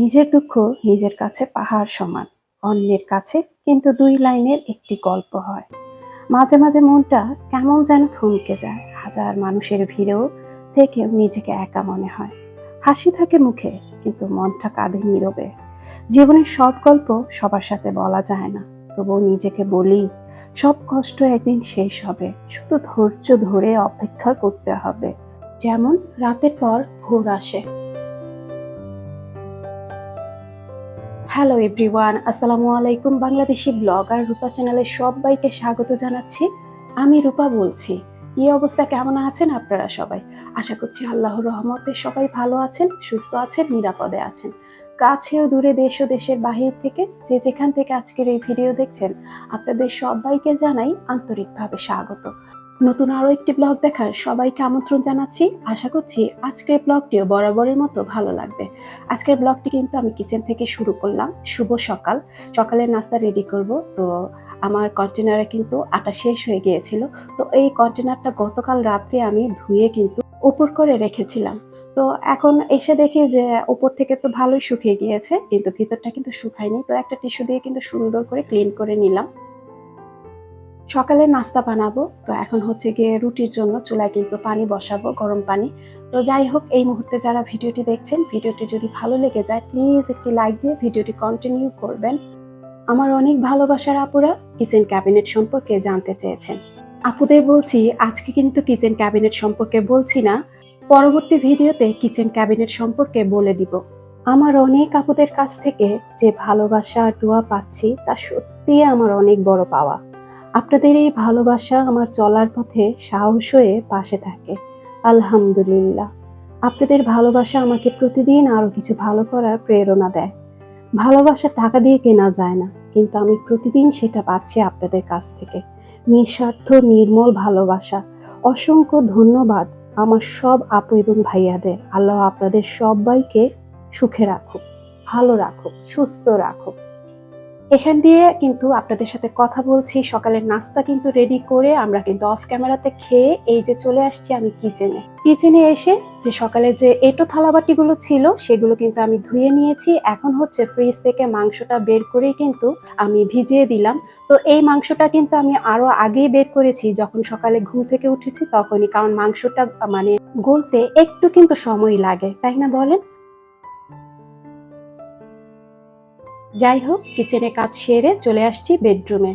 নিজের দুঃখ নিজের কাছে পাহাড় সমান, অন্যের কাছে কিন্তু দুই লাইনের একটি গল্প হয়। মাঝে মাঝে মনটা কেমন যেন থমকে যায়, হাজার মানুষের ভিড়েও থেকেও নিজেকে একা মনে হয়। হাসি থাকে মুখে, কিন্তু মনটা কাঁদে নীরবে। জীবনের সব গল্প সবার সাথে বলা যায় না, তবুও নিজেকে বলি, সব কষ্ট একদিন শেষ হবে, শুধু ধৈর্য ধরে অপেক্ষা করতে হবে। যেমন রাতের পর ভোর আসে। হ্যালো এভরিওয়ান আসসালামু আলাইকুম বাংলাদেশি ব্লগার রূপা চ্যানেলে সবাইকে স্বাগত জানাচ্ছি। আমি রূপা বলছি। এই অবস্থা কেমন আছেন আপনারা সবাই? আশা করছি আল্লাহর রহমতে সবাই ভালো আছেন, সুস্থ আছেন, নিরাপদে আছেন। কাছেও দূরে দেশ ও দেশের বাহির থেকে যে যেখান থেকে আজকের এই ভিডিও দেখছেন, আপনাদের সবাইকে জানাই আন্তরিকভাবে স্বাগত। নতুন আরও একটি ব্লগ দেখার সবাইকে আমন্ত্রণ জানাচ্ছি। আশা করছি আজকের ব্লগটিও বরাবরের মতো ভালো লাগবে। আজকের ব্লগটি কিন্তু আমি কিচেন থেকে শুরু করলাম। শুভ সকাল। সকালের নাস্তা রেডি করব। তো আমার কন্টেনারে কিন্তু আটা শেষ হয়ে গিয়েছিল। তো এই কন্টেনারটা গতকাল রাত্রে আমি ধুয়ে কিন্তু উপর করে রেখেছিলাম। তো এখন এসে দেখি যে উপর থেকে তো ভালোই শুকিয়ে গিয়েছে, কিন্তু ভিতরটা কিন্তু শুকায়নি। তো একটা টিস্যু দিয়ে কিন্তু সুন্দর করে ক্লিন করে নিলাম। সকালে নাস্তা বানাবো। তো এখন হচ্ছে গিয়ে রুটির জন্য চুলায় কিন্তু পানি বসাবো, গরম পানি। তো যাই হোক, এই মুহূর্তে যারা ভিডিওটি দেখছেন, ভিডিওটি যদি ভালো লেগে যায় প্লিজ একটি লাইক দিয়ে ভিডিওটি কন্টিনিউ করবেন। আমার অনেক ভালোবাসার আপুরা কিচেন ক্যাবিনেট সম্পর্কে জানতে চেয়েছেন। আপুদের বলছি, আজকে কিন্তু কিচেন ক্যাবিনেট সম্পর্কে বলছি না, পরবর্তী ভিডিওতে কিচেন ক্যাবিনেট সম্পর্কে বলে দিব। আমার অনেক আপুদের কাছ থেকে যে ভালোবাসা আর দোয়া পাচ্ছি, তা সত্যি আমার অনেক বড় পাওয়া। আপনাদের এই ভালোবাসা আমার চলার পথে সাহস হয়ে পাশে থাকে। আলহামদুলিল্লাহ। আপনাদের ভালোবাসা আমাকে প্রতিদিন আরও কিছু ভালো করার প্রেরণা দেয়। ভালোবাসা টাকা দিয়ে কেনা যায় না, কিন্তু আমি প্রতিদিন সেটা পাচ্ছি আপনাদের কাছ থেকে। নিঃস্বার্থ, নির্মল ভালোবাসা। অসংখ্য ধন্যবাদ আমার সব আপু এবং ভাইয়াদের। আল্লাহ আপনাদের সবাইকে সুখে রাখুক, ভালো রাখুক, সুস্থ রাখুক। এখান দিয়ে কিন্তু আপনাদের সাথে কথা বলছি। সকালের নাস্তা কিন্তু রেডি করে আমরা কিন্তু অফ ক্যামেরাতে খেয়ে এই যে চলে আসছি আমি কিচেনে কিচেনে এসে যে সকালের যে এটো থালাবাটিগুলো ছিল, সেগুলো কিন্তু আমি ধুয়ে নিয়েছি। এখন হচ্ছে ফ্রিজ থেকে মাংসটা বের করেই কিন্তু আমি ভিজিয়ে দিলাম। তো এই মাংসটা কিন্তু আমি আরও আগেই বের করেছি, যখন সকালে ঘুম থেকে উঠেছি তখনই। কারণ মাংসটা মানে গলতে একটু কিন্তু সময় লাগে, তাই না বলেন? যাই হোক কিচেনে কাজ সেরে চলে আসছি বেডরুমে।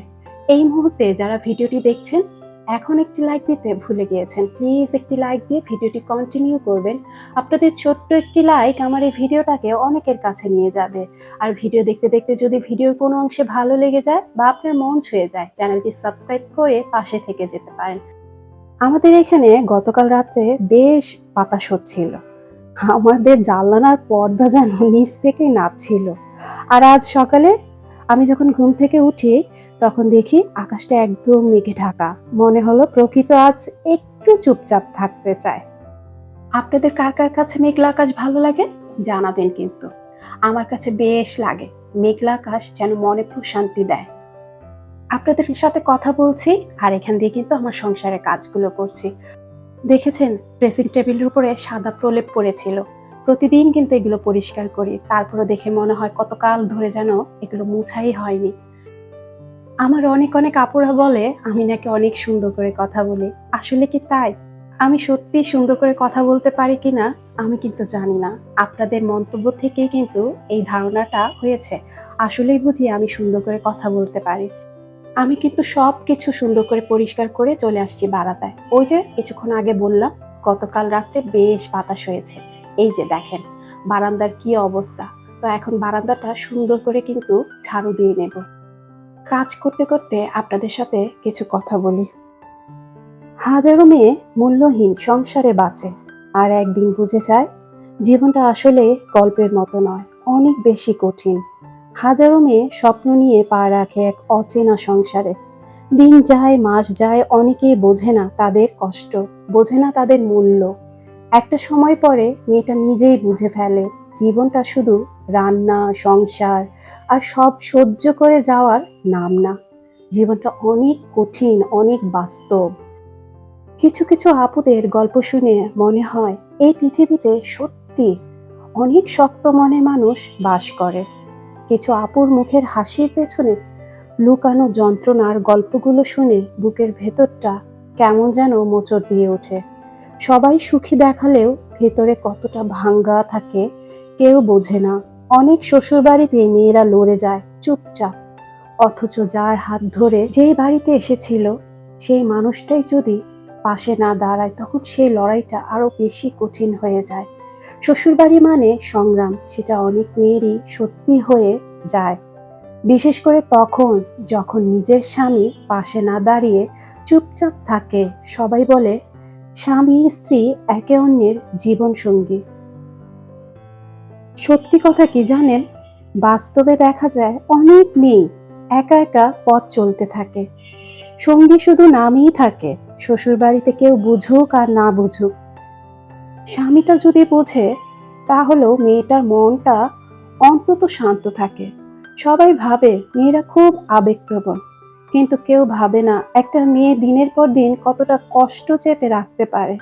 এই মুহূর্তে যারা ভিডিওটি দেখছেন, এখন একটি লাইক দিতে ভুলে গিয়েছেন। প্লিজ একটি লাইক দিয়ে ভিডিওটি কন্টিনিউ করবেন। আপনাদের ছোট্ট একটি লাইক আমার এই ভিডিওটাকে অনেকের কাছে নিয়ে যাবে। আর ভিডিও দেখতে দেখতে যদি ভিডিওর কোনো অংশে ভালো লেগে যায় বা আপনার মন ছুঁয়ে যায়, চ্যানেলটি সাবস্ক্রাইব করে পাশে থেকে যেতে পারেন। আমাদের এখানে গতকাল রাত্রে বেশ বাতাস হচ্ছিল। আমাদের জানলানার পর্দা যেন নিচ থেকেই নাচছিল। আর আজ সকালে আমি যখন ঘুম থেকে উঠি, তখন দেখি আকাশটা একদম মেঘে ঢাকা। মনে হলো প্রকৃত আজ একটু চুপচাপ থাকতে চায়। আপনাদের কার কার কাছে মেঘলা আকাশ ভালো লাগে? জানাবেন কিন্তু। আমার কাছে বেশ লাগে। মেঘলা আকাশ যেন মনে প্রশান্তি দেয়। আপনাদের সাথে কথা বলছি, আর এখান দিয়ে কিন্তু আমার সংসারের কাজগুলো করছি। দেখেছেন, ড্রেসিং টেবিলের উপরে সাদা প্রলেপ পড়েছিল। প্রতিদিন কিন্তু এগুলো পরিষ্কার করি। তারপরে দেখে মনে হয় কতকাল ধরে যেন এগুলো মুছাই হয়নি। আমার অনেক অনেক আপুরা বলে, আমি নাকি অনেক সুন্দর করে কথা বলি। আসলে কি তাই? আমি সত্যি সুন্দর করে কথা বলতে পারি কিনা, আমি কিন্তু জানি না। আপনাদের মন্তব্য থেকেই কিন্তু এই ধারণাটা হয়েছে। আসলেই বুঝি আমি সুন্দর করে কথা বলতে পারি। আমি কিন্তু সব কিছু সুন্দর করে পরিষ্কার করে চলে আসছি বারান্দায়। ওই যে কিছুক্ষণ আগে বললাম, গতকাল রাত্রে বেশ বাতাস হয়েছে। এই যে দেখেন, বারান্দার কি অবস্থা। তো এখন বারান্দাটা সুন্দর করে কিন্তু ঝাড়ু দিয়ে নেব। কাজ করতে করতে আপনাদের সাথে কিছু কথা বলি। হাজারো মেয়ে মূল্যহীন সংসারে বাঁচে, আর একদিন বুঝে যায়, জীবনটা আসলে গল্পের মতো নয়, অনেক বেশি কঠিন। হাজারো মেয়ে স্বপ্ন নিয়ে পা রাখে এক অচেনা সংসারে। দিন যায়, মাস যায় অনেকেই বোঝে না তাদের কষ্ট, বোঝে না তাদের মূল্য। একটা সময় পরে মেয়েটা নিজেই বুঝে ফেলে, জীবনটা শুধু রান্না, সংসার আর সব সহ্য করে যাওয়ার নাম না। জীবনটা অনেক কঠিন, অনেক বাস্তব। কিছু কিছু আপুদের গল্প শুনে মনে হয়, এই পৃথিবীতে সত্যি অনেক শক্ত মনে মানুষ বাস করে। কিছু আপুর মুখের হাসির পেছনে লুকানো যন্ত্রণার গল্পগুলো শুনে বুকের ভেতরটা কেমন যেন মোচড় দিয়ে ওঠে। সবাই সুখী দেখালেও ভেতরে কতটা ভাঙ্গা থাকে কেউ বোঝে না। অনেক শ্বশুরবাড়িতে মেয়েরা লড়ে যায় চুপচাপ। অথচ যার হাত ধরে যেই বাড়িতে এসেছিল, সেই মানুষটাই যদি পাশে না দাঁড়ায়, তখন সেই লড়াইটা আরও বেশি কঠিন হয়ে যায়। শ্বশুরবাড়ি মানে সংগ্রাম, সেটা অনেক মেয়েরই সত্যি হয়ে যায়। বিশেষ করে তখন যখন নিজের স্বামী পাশে না দাঁড়িয়ে চুপচাপ থাকে, সবাই বলে, স্বামী, স্ত্রী, একে অন্যের জীবন সঙ্গী সত্যি কথা কি জানেন? বাস্তবে দেখা যায় অনেক মেয়ে একা একা পথ চলতে থাকে। সঙ্গী শুধু নামেই থাকে শ্বশুর বাড়িতে কেউ বুঝুক আর না বুঝুক। স্বামীটা যদি বোঝে, তাহলেও মেয়েটার মনটা অন্তত শান্ত থাকে। সবাই ভাবে মেয়েরা খুব আবেগপ্রবণ, কিন্তু কেউ ভাবে না একটা মেয়ে দিনের পর দিন কতটা কষ্ট চেপে রাখতে পারে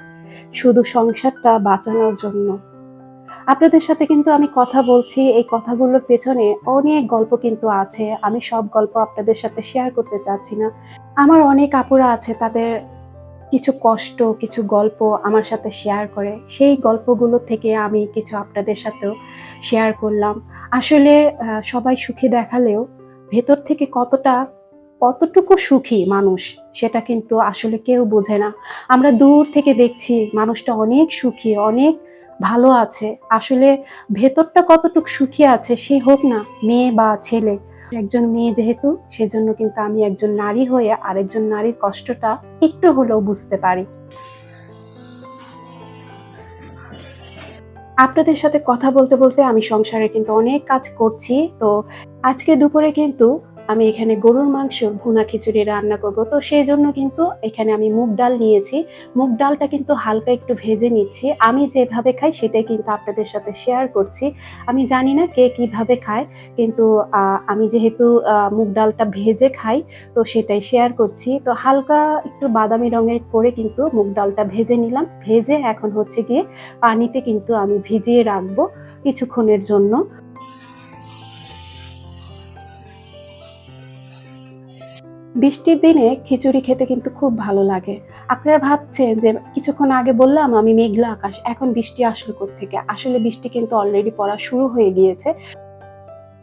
শুধু সংসারটা বাঁচানোর জন্য। আপনাদের সাথে কিন্তু আমি কথা বলছি, এই কথাগুলোর পেছনে অনেক গল্প কিন্তু আছে। আমি সব গল্প আপনাদের সাথে শেয়ার করতে চাচ্ছি না। আমার অনেক আপুরা আছে, তাদের কিছু কষ্ট, কিছু গল্প আমার সাথে শেয়ার করে। সেই গল্পগুলো থেকে আমি কিছু আপনাদের সাথেও শেয়ার করলাম। আসলে সবাই সুখী দেখালেও ভেতর থেকে কতটা, কতটুকু সুখী মানুষ সেটা কিন্তু আসলে কেউ বোঝে না। আমরা দূর থেকে দেখছি মানুষটা অনেক সুখী, অনেক ভালো আছে। আসলে ভেতরটা কতটুকু সুখী আছে সে হোক না, মেয়ে বা ছেলে একজন মেয়ে যেহেতু, সেজন্য কিন্তু আমি একজন নারী হয়ে আরেকজন নারীর কষ্টটা একটু হলেও বুঝতে পারি। আপনাদের সাথে কথা বলতে বলতে আমি সংসারে কিন্তু অনেক কাজ করছি, তো আজকে দুপুরে কিন্তু আমি এখানে গরুর মাংস, ভুনা খিচুড়ি রান্না করব। তো সেই জন্য কিন্তু এখানে আমি মুগ ডাল নিয়েছি। মুগ ডালটা কিন্তু হালকা একটু ভেজে নিচ্ছি। আমি যেভাবে খাই সেটাই কিন্তু আপনাদের সাথে শেয়ার করছি। আমি জানি না কে কীভাবে খায়, কিন্তু আমি যেহেতু মুগ ডালটা ভেজে খাই, তো সেটাই শেয়ার করছি। তো হালকা একটু বাদামি রঙের করে কিন্তু মুগ ডালটা ভেজে নিলাম। ভেজে এখন হচ্ছে গিয়ে পানিতে কিন্তু আমি ভিজিয়ে রাখব কিছুক্ষণের জন্য। বৃষ্টির দিনে খিচুড়ি খেতে কিন্তু খুব ভালো লাগে। আপনারা ভাবছেন যে, কিছুক্ষণ আগে বললাম আমি মেঘলা আকাশ, এখন বৃষ্টি আসলো থেকে আসলে বৃষ্টি কিন্তু অলরেডি পড়া শুরু হয়ে গিয়েছে।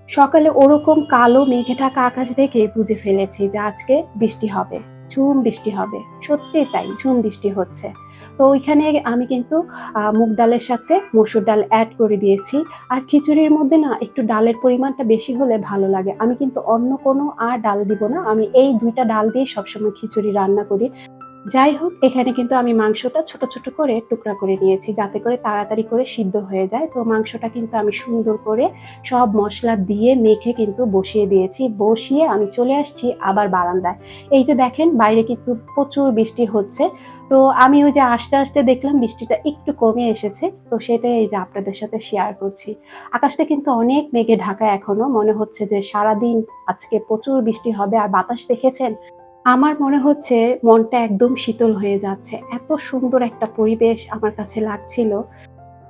সকালে ওরকম কালো মেঘে ঢাকা আকাশ দেখে বুঝে ফেলেছি যে, আজকে বৃষ্টি হবে, ঝুম বৃষ্টি হবে। সত্যি তাই, ঝুম বৃষ্টি হচ্ছে। তো ওইখানে আমি কিন্তু মুগ ডালের সাথে মসুর ডাল অ্যাড করে দিয়েছি। আর খিচুড়ির মধ্যে না একটু ডালের পরিমাণটা বেশি হলে ভালো লাগে। আমি কিন্তু অন্য কোনো আর ডাল দিব না। আমি এই দুইটা ডাল দিয়ে সবসময় খিচুড়ি রান্না করি। যাই হোক এখানে কিন্তু আমি মাংসটা ছোট ছোট করে টুকরা করে নিয়েছি, যাতে করে তাড়াতাড়ি করে সিদ্ধ হয়ে যায়। তো মাংসটা কিন্তু আমি সুন্দর করে সব মশলা দিয়ে মেখে কিন্তু বসিয়ে দিয়েছি। বসিয়ে আমি চলে আসছি আবার বারান্দায়। এই যে দেখেন, বাইরে কিন্তু প্রচুর বৃষ্টি হচ্ছে। তো আমি ওই যে আস্তে আস্তে দেখলাম বৃষ্টিটা একটু কমে এসেছে। তো সেটাই এই যে আপনাদের সাথে শেয়ার করছি। আকাশটা কিন্তু অনেক মেঘে ঢাকা এখনও। মনে হচ্ছে যে সারাদিন আজকে প্রচুর বৃষ্টি হবে। আর বাতাস দেখেছেন? আমার মনে হচ্ছে মনটা একদম শীতল হয়ে যাচ্ছে। এত সুন্দর একটা পরিবেশ আমার কাছে লাগছিল।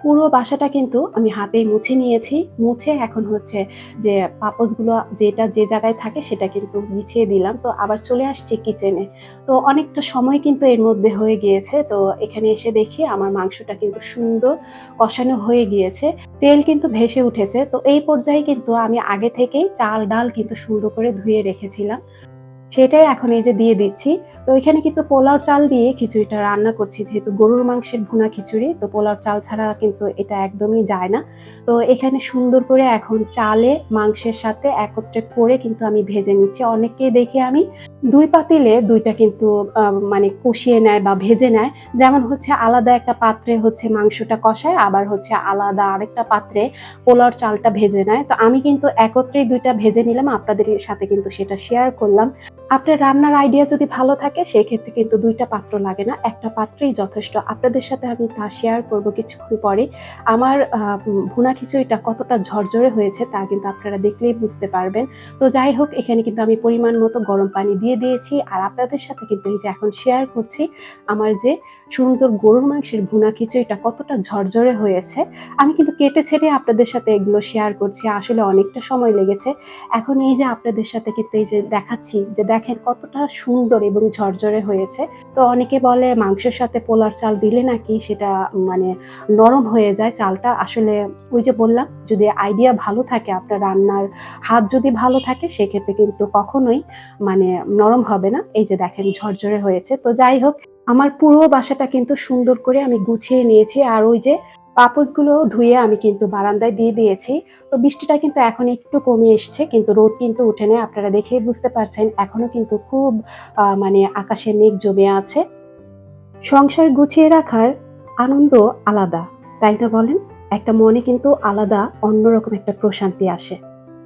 পুরো বাসাটা কিন্তু আমি হাতেই মুছে নিয়েছি। মুছে এখন হচ্ছে যে পাপোসগুলো যেটা যে জায়গায় থাকে সেটা কিন্তু বিছিয়ে দিলাম। তো আবার চলে আসছি কিচেনে। তো অনেকটা সময় কিন্তু এর মধ্যে হয়ে গিয়েছে। তো এখানে এসে দেখি আমার মাংসটা কিন্তু সুন্দর কষানো হয়ে গিয়েছে। তেল কিন্তু ভেসে উঠেছে। তো এই পর্যায়ে কিন্তু আমি আগে থেকেই চাল, ডাল কিন্তু সুন্দর করে ধুয়ে রেখেছিলাম। সেটাই এখন এই যে দিয়ে দিচ্ছি। তো এখানে কিন্তু পোলাও চাল দিয়ে খিচুড়িটা রান্না করছি, যেহেতু গরুর মাংসের ভুনা খিচুড়ি, তো পোলাও চাল ছাড়া কিন্তু এটা একদমই যায় না। তো এখানে সুন্দর করে এখন চালে মাংসের সাথে একত্রে করে কিন্তু আমি ভেজে নিচ্ছি। অনেককে দেখে আমি দুই পাতিলে দুইটা কিন্তু মানে কষিয়ে নেয় বা ভেজে নেয়। যেমন হচ্ছে আলাদা একটা পাত্রে হচ্ছে মাংসটা কষায়, আবার হচ্ছে আলাদা আরেকটা পাত্রে পোলাওর চালটা ভেজে নেয়। তো আমি কিন্তু একত্রেই দুইটা ভেজে নিলাম। আপনাদের সাথে কিন্তু সেটা শেয়ার করলাম। আপনার রান্নার আইডিয়া যদি ভালো থাকে সেই ক্ষেত্রে কিন্তু দুইটা পাত্র লাগে না। একটা পাত্রই যথেষ্ট। আপনাদের সাথে আমি তা শেয়ার করব কিছুক্ষণ পরে। আমার ভুনা খিচুড়িটা কতটা ঝরঝরে হয়েছে তা কিন্তু আপনারা দেখলেই বুঝতে পারবেন। তো যাই হোক, এখানে কিন্তু আমি পরিমাণ মতো গরম পানি দিয়ে দিয়েছি। আর আপনাদের সাথে কিন্তু এই যে এখন শেয়ার করছি, আমার যে সুন্দর গরুর মাংসের ভুনা খিচুড়িটা কতটা ঝরঝরে হয়েছে? আমি কিন্তু কেটে ছেটে আপনাদের সাথে এগুলো শেয়ার করছি, আসলে অনেকটা সময় লেগেছে। এখন এই যে আপনাদের সাথে কিন্তু এই যে দেখাচ্ছি, যে দেখেন কতটা সুন্দর এবং ঝরঝরে হয়েছে। তো অনেকে বলে মাংসের সাথে পোলার চাল দিলে নাকি সেটা মানে নরম হয়ে যায় চালটা। আসলে ওই যে বললাম, যদি আইডিয়া ভালো থাকে আপনার রান্নার, হাত যদি ভালো থাকে সেক্ষেত্রে কিন্তু কখনোই মানে নরম হবে না। এই যে দেখেন ঝরঝরে হয়েছে। তো যাই হোক আমার পুরো বাসাটা কিন্তু সুন্দর করে আমি গুছিয়ে নিয়েছি আর ওই যে পাপোসগুলো ধুয়ে আমি কিন্তু বারান্দায় দিয়ে দিয়েছি। তো বৃষ্টিটা কিন্তু এখন একটু কমে এসছে, কিন্তু রোদ কিন্তু উঠে নেই। আপনারা দেখেই বুঝতে পারছেন, এখনও কিন্তু খুব মানে আকাশে মেঘ জমে আছে। সংসার গুছিয়ে রাখার আনন্দ আলাদা, তাই না বলেন? একটা মনে কিন্তু আলাদা, অন্যরকম একটা প্রশান্তি আসে।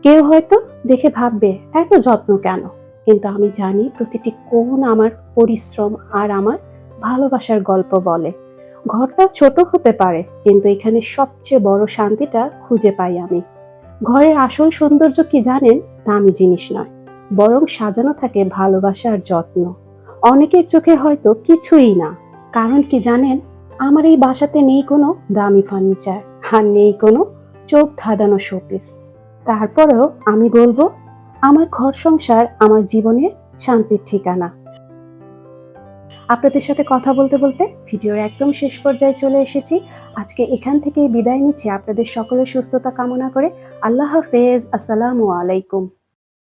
কেউ হয়তো দেখে ভাববে, এত যত্ন কেন? কিন্তু আমি জানি প্রতিটি কোণ আমার পরিশ্রম আর আমার ভালোবাসার গল্প বলে। ঘরটা ছোট হতে পারে, কিন্তু এখানে সবচেয়ে বড় শান্তিটা খুঁজে পাই আমি। ঘরের আসল সৌন্দর্য কি জানেন? দামি জিনিস নয়, বরং সাজানো থাকে ভালোবাসার যত্ন। অনেকের চোখে হয়তো কিছুই না, কারণ কি জানেন? আমার এই বাসাতে নেই কোনো দামি ফার্নিচার আর নেই কোনো চোখ ধাঁধানো শোপিস। তারপরেও আমি বলব আমার ঘর সংসার, আমার জীবনের শান্তির ঠিকানা। আপনাদের সাথে কথা বলতে বলতে ভিডিওর একদম শেষ পর্যায়ে চলে এসেছি। আজকে এখান থেকেই বিদায় নিচ্ছি। আপনাদের সকলের সুস্থতা কামনা করে আল্লাহ হাফেজ। আসসালামু আলাইকুম।